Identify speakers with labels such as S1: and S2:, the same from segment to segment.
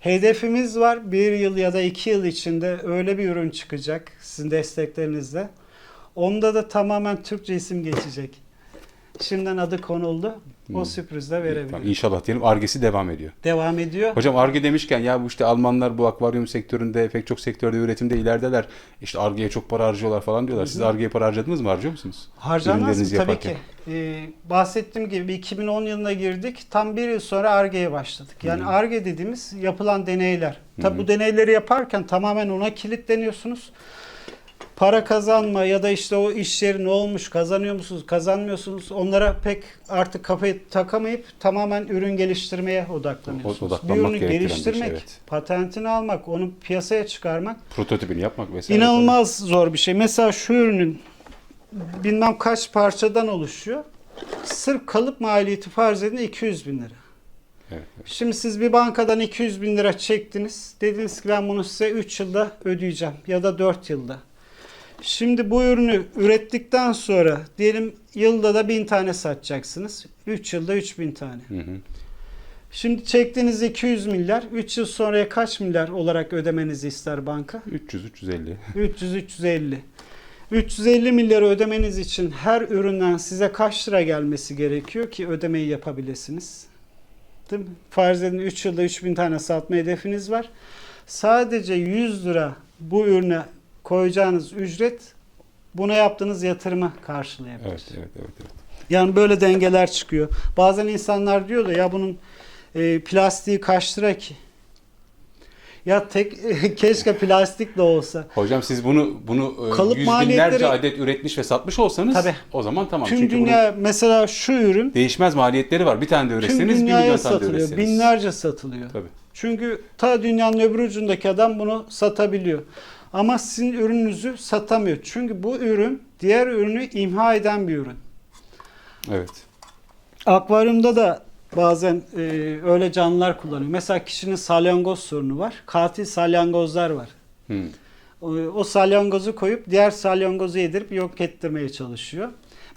S1: Hedefimiz var. Bir yıl ya da iki yıl içinde öyle bir ürün çıkacak sizin desteklerinizle. Onda da tamamen Türkçe isim geçecek. Şimdiden adı konuldu. O
S2: Hmm.
S1: sürprizi de verebilirim.
S2: Tamam, İnşallah diyelim. Argesi devam ediyor.
S1: Devam ediyor.
S2: Hocam Arge demişken ya bu işte Almanlar bu akvaryum sektöründe pek çok sektörde üretimde ilerideler. İşte Arge'ye çok para harcıyorlar falan diyorlar. Siz Arge'ye para harcadınız mı? Harcıyor musunuz?
S1: Harcanmaz mı?
S2: Ürünlerinizi
S1: Tabii
S2: yaparken.
S1: ki. Ee, bahsettiğim gibi 2010 yılına girdik. Tam bir yıl sonra ARGE'ye başladık. Yani. ARGE dediğimiz yapılan deneyler. Tabii bu deneyleri yaparken tamamen ona kilitleniyorsunuz. Para kazanma ya da işte o iş yeri ne olmuş, kazanıyor musunuz, kazanmıyorsunuz onlara pek artık kafayı takamayıp tamamen ürün geliştirmeye odaklanıyorsunuz. Bir ürünü
S2: bir şey,
S1: geliştirmek,
S2: evet.
S1: patentini almak, onu piyasaya çıkarmak
S2: Prototipini yapmak vesaire.
S1: İnanılmaz zor bir şey. Mesela şu ürünün bilmem kaç parçadan oluşuyor. Sırf kalıp maliyeti farz edin 200 bin lira.
S2: Evet, evet.
S1: Şimdi siz bir bankadan 200 bin lira çektiniz. Dediniz ki ben bunu size 3 yılda ödeyeceğim ya da 4 yılda. Şimdi bu ürünü ürettikten sonra diyelim yılda da 1000 tane satacaksınız. 3 yılda 3000 tane.
S2: Hı hı.
S1: Şimdi çektiğiniz 200 milyar 3 yıl sonraya kaç milyar olarak ödemenizi ister banka?
S2: 300 350.
S1: 300-350. 350 milyarı ödemeniz için her üründen size kaç lira gelmesi gerekiyor ki ödemeyi yapabilirsiniz? Değil mi? Farz edin 3 yılda 3000 tane satma hedefiniz var. Sadece 100 lira bu ürüne koyacağınız ücret buna yaptığınız yatırımı karşılayabilir.
S2: Evet, evet, evet, evet.
S1: Yani böyle dengeler çıkıyor. Bazen insanlar diyor da ya bunun e, plastiği kaç lira ki? Ya tek keşke plastik de olsa.
S2: Hocam siz bunu bunu e,
S1: Kalıp
S2: yüz binlerce adet üretmiş ve satmış olsanız
S1: Tabii.
S2: o zaman tamam.
S1: Tüm
S2: Çünkü
S1: dünya mesela şu ürün
S2: değişmez maliyetleri var. Bir tane de üretseniz bir milyon tane de üretseniz.
S1: Binlerce satılıyor.
S2: Tabii.
S1: Çünkü ta dünyanın öbür ucundaki adam bunu satabiliyor. Ama sizin ürününüzü satamıyor. Çünkü bu ürün diğer ürünü imha eden bir ürün.
S2: Evet.
S1: Akvaryumda da bazen e, öyle canlılar kullanıyor. Mesela kişinin salyangoz sorunu var. Katil salyangozlar var.
S2: Hı.
S1: O, o salyangozu koyup diğer salyangozu yedirip yok ettirmeye çalışıyor.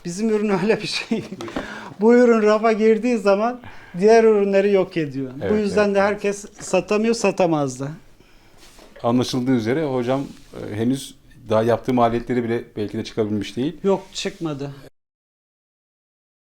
S1: Bizim ürün öyle bir şey. Bu ürün rafa girdiği zaman diğer ürünleri yok ediyor. Bu
S2: Evet,
S1: yüzden
S2: evet,
S1: de herkes satamıyor, satamaz da.
S2: Anlaşıldığı üzere hocam e, henüz daha yaptığı maliyetleri bile belki de çıkabilmiş değil.
S1: Yok çıkmadı.